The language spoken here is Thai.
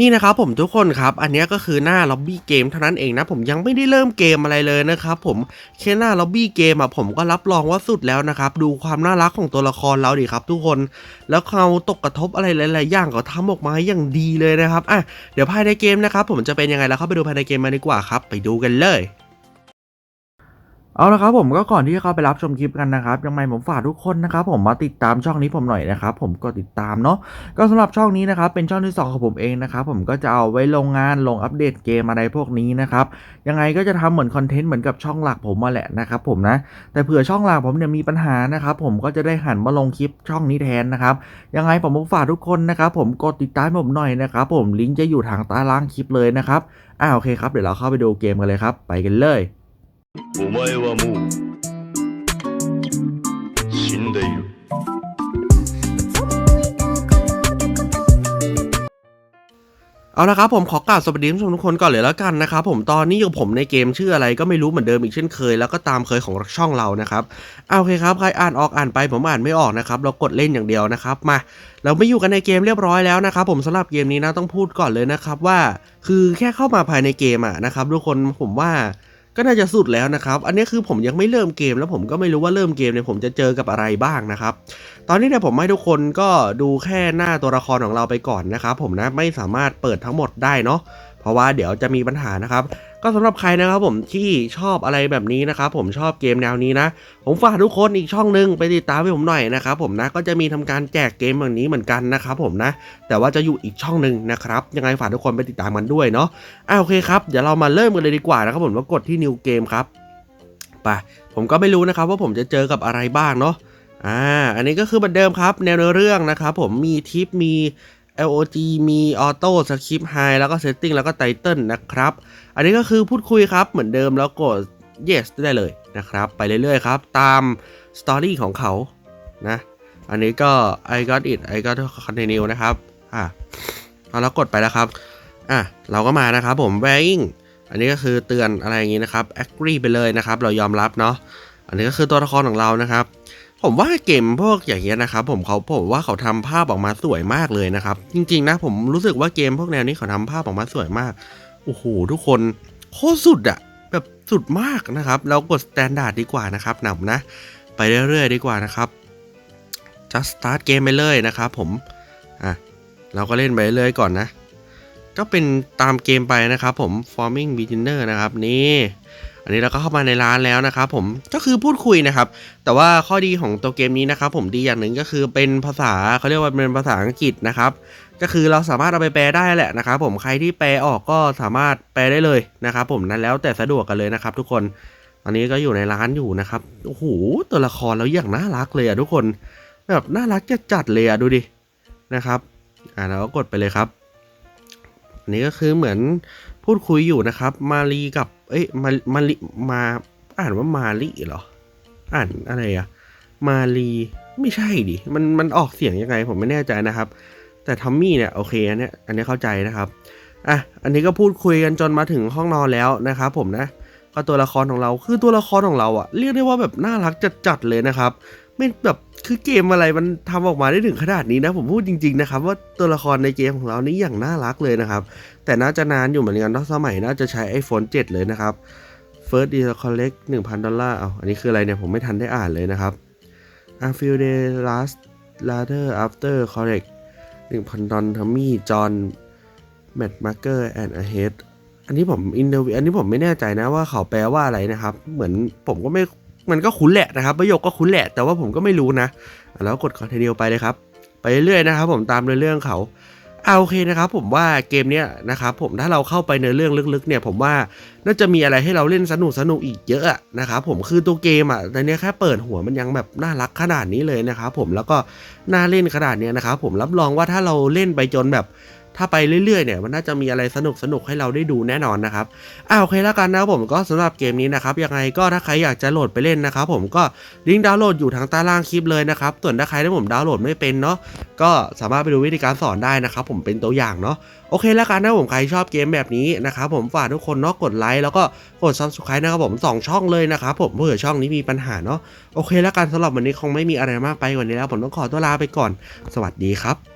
นี่นะครับผมทุกคนครับ อันนี้ก็คือหน้าล็อบบี้เกมเท่านั้นเองนะ ผมยังไม่ได้เริ่มเกมอะไรเลยนะครับผมแค่หน้าล็อบบี้เกมอะผมก็รับรองว่าสุดแล้วนะครับ ดูความน่ารักของตัวละครเราดิครับ ทุกคนแล้วเขาตกกระทบอะไรหลายๆอย่างก็ทำออกมาอย่างดีเลยนะครับอะเดี๋ยวภายในเกมนะครับผมจะเป็นยังไงแล้วเข้าไปดูภายในเกมมาดีกว่าครับ ไปดูกันเลย เอาละครับผมก็ก่อนที่จะเข้าไปรับชมคลิปกันนะครับยังไงผมฝากทุกคนนะครับผมมาติดตามช่องนี้ผมหน่อยนะครับผมก็ติดตามเนาะก็สำหรับช่องนี้นะครับเป็นช่องที่สองของผมเองนะครับผมก็จะเอาไว้ลงงานลงอัปเดตเกมอะไรพวกนี้นะครับยังไงก็จะทำเหมือนคอนเทนต์เหมือนกับช่องหลักผมมาแหละนะครับผมนะแต่เผื่อช่องหลักผมเนี่ยมีปัญหานะครับผมก็จะได้หันมาลงคลิปช่องนี้แทนนะครับยังไงผมฝากทุกคนนะครับผมกดติดตามผมหน่อยนะครับผมลิงก์จะอยู่ทางใต้ล่างคลิปเลยนะครับอ่าโอเคครับเดี๋ยวเราเข้าไปดูเกมกันเลยครับไปกันเลย お前はもう死んでいる เอาละครับผมขอกล่าวสวัสดีท่านผู้ชมทุกคนก่อนเลยแล้วกันนะครับผมตอนนี้อยู่ผมในเกมชื่ออะไรก็ไม่รู้เหมือนเดิมอีกเช่นเคย แล้วก็ตามเคยของช่องเรานะครับเอาโอเคครับใครอ่านออกอ่านไปผมอ่านไม่ออกนะครับเรากดเล่นอย่างเดียวนะครับมาเราไม่อยู่กันในเกมเรียบร้อยแล้วนะครับผมสำหรับเกมนี้นะต้องพูดก่อนเลยนะครับว่า คือแค่เข้ามาภายในเกมอะนะครับทุกคนผมว่า ก็น่าจะสุดแล้วนะครับ อันนี้คือผมยังไม่เริ่มเกมแล้วผมก็ไม่รู้ว่าเริ่มเกมเนี่ยผมจะเจอกับอะไรบ้างนะครับ ตอนนี้เนี่ยผมให้ทุกคนก็ดูแค่หน้าตัวละครของเราไปก่อนนะครับ ผมนะไม่สามารถเปิดทั้งหมดได้เนาะ เพราะว่าเดี๋ยวจะมีปัญหานะครับ ก็สำหรับใครนะครับผมที่ชอบอะไรแบบนี้นะครับผมชอบเกมแนวนี้นะ ผมฝากทุกคนอีกช่องหนึงไปติดตามให้ผมหน่อยนะครับผมนะก็จะมีทำการแจกเกมแบบนี้เหมือนกันนะครับผมนะ แต่ว่าจะอยู่อีกช่องหนึ่งนะครับยังไงฝากทุกคนไปติดตามกันด้วยเนาะอ่าโอเคครับเดี๋ยวเรามาเริ่มกันเลยดีกว่านะครับผมว่ากดที่ new game ครับไปผมก็ไม่รู้นะครับว่าผมจะเจอกับอะไรบ้างเนาะอ่า อันนี้ก็คือเหมือนเดิมครับ แนวเนื้อเรื่องนะครับผมมีทิปมี LOG มีออโต้สคริปต์ไฮแล้วก็เซตติ้งแล้วก็ไตเติลนะครับ อันนี้ก็คือพูดคุยครับเหมือนเดิมแล้วกด yes ได้เลยนะครับ ไปเรื่อยๆครับ ตามสตอรี่ของเขานะ อันนี้ก็ I got it I got continue นะครับ อ่าเอาแล้วกดไปแล้วครับอะเราก็มานะครับผม wearing อันนี้ก็คือเตือนอะไรอย่างนี้นะครับ agree ไปเลยนะครับ เรายอมรับเนาะอันนี้ก็คือตัวละครของเรานะครับ ผมว่าเกมพวกอย่างเงี้ยนะครับผมเขาผมว่าเขาทำภาพออกมาสวยมากเลยนะครับ จริง ๆ นะผมรู้สึกว่าเกมพวกแนวนี้เขาทำภาพออกมาสวยมากโอ้โหทุกคนโคตรสุดอะแบบสุดมากนะครับ เรากดสแตนดาร์ดดีกว่านะครับหนำนะ ไปเรื่อยๆดีกว่านะครับ just start เกมไปเลยนะครับผมอะเราก็เล่นไปเรื่อยๆก่อนนะ ก็เป็นตามเกมไปนะครับผม forming beginner นะครับนี่ อันนี้เราก็เข้ามาในร้านแล้วนะครับผมก็คือพูดคุยนะครับ แต่ว่าข้อดีของตัวเกมนี้นะครับผมดีอย่างหนึ่งก็คือเป็นภาษาเขาเรียกว่าเป็นภาษาอังกฤษนะครับ ก็คือเราสามารถเอาไปแปลได้แหละนะครับผมใครที่แปลออกก็สามารถแปลได้เลยนะครับผมนั้นแล้วแต่สะดวกกันเลยนะครับ ทุกคนอันนี้ก็อยู่ในร้านอยู่นะครับโอ้โหตัวละครแล้วอย่างน่ารักเลยอะทุกคนแบบน่ารักจัดจัดเลยอะดูดินะครับ อ่าเราก็กดไปเลยครับอันนี้ก็คือเหมือน พูดคุยอยู่นะครับ มารีกับ เอ้ยมามารีมา อ่านว่ามารีเหรอ อ่านอะไรอะมารีไม่ใช่ดิมันมันออกเสียงยังไงผมไม่แน่ใจนะครับ แต่ทอมมี่เนี่ยโอเคอันเนี้ยอันนี้เข้าใจนะครับอะอันนี้ก็พูดคุยกันจนมาถึงห้องนอนแล้วนะครับ ผมนะก็ตัวละครของเราคือตัวละครของเราอะเรียกได้ว่าแบบน่ารักจัดๆเลยนะครับ ไม่แบบคือเกมอะไรมันทำออกมาได้ถึงขนาดนี้นะ ผมพูดจริง ๆ นะครับ ว่าตัวละครในเกมของเรานี่อย่างน่ารักเลยนะครับ แต่น่าจะนานอยู่เหมือนกันเนอะสมัยน่าจะใช้ iPhone 7 เลยนะครับ First is collect 1,000 ดอลลาร์เอาอันนี้คืออะไรเนี่ยผมไม่ทันได้อ่านเลยนะครับ A few days last later after collect 1,000 ดอลทอมมี่จอห์นแมทมาร์เกอร์แอนด์เฮดอันนี้ผมอินเทอร์วิวอันนี้ผมไม่แน่ใจนะว่าเขาแปลว่าอะไรนะครับ เหมือนผมก็ไม่ มันก็คุ้นแหละนะครับประโยคก็คุ้นแหละ แต่ว่าผมก็ไม่รู้นะ แล้วกด continue ไปเลยครับ ไปเรื่อยๆนะครับ ผมตามเรื่องเขาเอาโอเคนะครับผมว่าเกมเนี้ยนะครับผมถ้าเราเข้าไปในเรื่องลึกๆเนี่ยผมว่าน่าจะมีอะไรให้เราเล่นสนุกสนุกๆอีกเยอะนะครับผมคือตัวเกมอะในนี้แค่เปิดหัวมันยังแบบน่ารักขนาดนี้เลยนะครับผมแล้วก็น่าเล่นขนาดเนี้ยนะครับผมรับรองว่าถ้าเราเล่นไปจนแบบ ถ้าไปเรื่อยๆเนี่ยมันน่าจะมีอะไรสนุกสนุกๆให้เราได้ดูแน่นอนนะครับอ่าโอเคแล้วกันนะครับผมก็สำหรับเกมนี้นะครับยังไงก็ถ้าใครอยากจะโหลดไปเล่นนะครับผมก็ลิงก์ดาวน์โหลดอยู่ทางใต้ล่างคลิปเลยนะครับส่วนถ้าใครที่ผมดาวน์โหลดไม่เป็นเนาะก็สามารถไปดูวิธีการสอนได้นะครับผมเป็นตัวอย่างเนาะโอเคแล้วกันนะผมใครชอบเกมแบบนี้นะครับผมฝากทุกคนเนาะกดไลค์แล้วก็กด subscribe นะครับผมสองช่องเลยนะครับผมเพื่อช่องนี้มีปัญหาเนาะโอเคแล้วกันสำหรับวันนี้คงไม่มีอะไรมากไปกว่านี้แล้ว ผมต้องขอตัวลาไปก่อน สวัสดีครับ